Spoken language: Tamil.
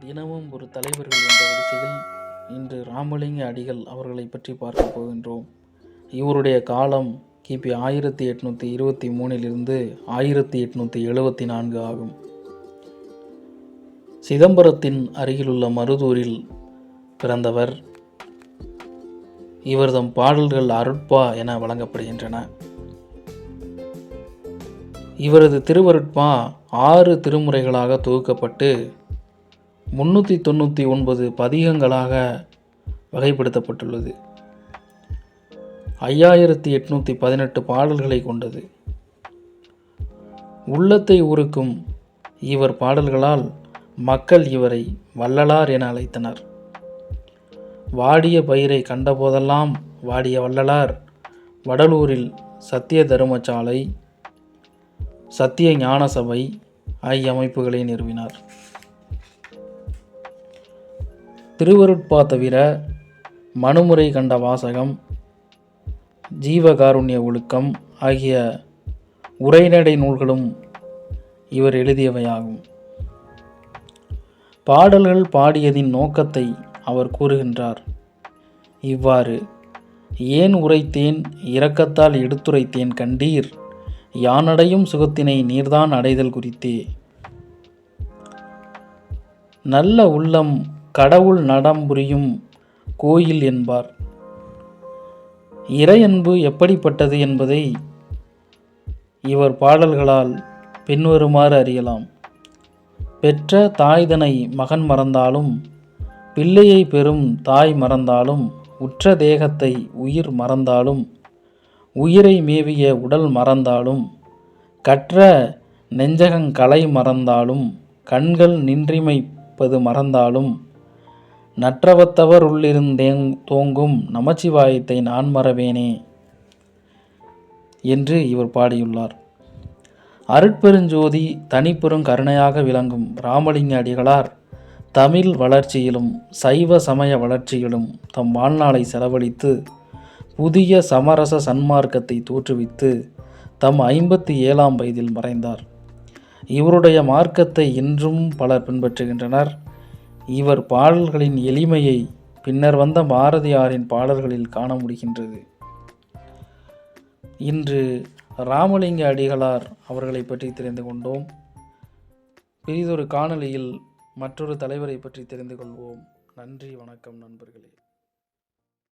தினமும் ஒரு தலைவர்கள் என்ற வரிசையில் இன்று ராமலிங்க அடிகள் அவர்களை பற்றி பார்க்க போகின்றோம். இவருடைய காலம் கிபி ஆயிரத்தி எட்நூற்றி இருபத்தி மூணிலிருந்து ஆயிரத்தி எட்நூற்றி எழுபத்தி நான்கு ஆகும். சிதம்பரத்தின் அருகிலுள்ள மருதூரில் பிறந்தவர். இவர்தம் பாடல்கள் அருட்பா என வழங்கப்படுகின்றன. இவரது திருவருட்பா ஆறு திருமுறைகளாக தொகுக்கப்பட்டு முந்நூற்றி தொண்ணூற்றி ஒன்பது பதிகங்களாக வகைப்படுத்தப்பட்டுள்ளது. ஐயாயிரத்தி எட்நூற்றி பதினெட்டு பாடல்களை கொண்டது. உள்ளத்தை உருக்கும் இவர் பாடல்களால் மக்கள் இவரை வள்ளலார் என அழைத்தனர். வாடிய பயிரை கண்டபோதெல்லாம் வாடிய வள்ளலார் வடலூரில் சத்திய தருமசாலை சத்திய ஞான சபை ஆகிய அமைப்புகளை நிறுவினார். திருவருட்பா தவிர மனுமுறை கண்ட வாசகம் ஜீவகாருண்ய ஒழுக்கம் ஆகிய உரைநடை நூல்களும் இவர் எழுதியவையாகும். பாடல்கள் பாடியதின் நோக்கத்தை அவர் கூறுகின்றார். இவ்வாறு ஏன் உரைத்தேன்? இரக்கத்தால் எடுத்துரைத்தேன் கண்டீர். யானடையும் சுகத்தினை நீர்தான் அடைதல் குறித்தே. நல்ல உள்ளம் கடவுள் நடம்புரியும் கோயில் என்பார். இறையன்பு எப்படிப்பட்டது என்பதை இவர் பாடல்களால் பின்வருமாறு அறியலாம். பெற்ற தாய்தனை மகன் மறந்தாலும் பிள்ளையை பெறும் தாய் மறந்தாலும் உற்ற தேகத்தை உயிர் மறந்தாலும் உயிரை மேவிய உடல் மறந்தாலும் கற்ற நெஞ்சகங்களை மறந்தாலும் கண்கள் நின்றிமைப்பது மறந்தாலும் நற்றவத்தவர் உள்ளிருந்தேங் தோங்கும் நமச்சிவாயத்தை நான் மறவேனே என்று இவர் பாடியுள்ளார். அருட்பெருஞ்சோதி தனிப்பெரும் கருணையாக விளங்கும் ராமலிங்க அடிகளார் தமிழ் வளர்ச்சியிலும் சைவ சமய வளர்ச்சியிலும் தம் வாழ்நாளை செலவழித்து புதிய சமரச சன்மார்க்கத்தை தோற்றுவித்து தம் ஐம்பத்தி ஏழாம் வயதில் மறைந்தார். இவருடைய மார்க்கத்தை இன்றும் பலர் பின்பற்றுகின்றனர். இவர் பாடல்களின் எளிமையை பின்னர் வந்த பாரதியாரின் பாடல்களில் காண முடிகின்றது. இன்று ராமலிங்க அடிகளார் அவர்களை பற்றி தெரிந்து கொண்டோம். பெரிதொரு காணொலியில் மற்றொரு தலைவரை பற்றி தெரிந்து கொள்வோம். நன்றி வணக்கம் நண்பர்களே.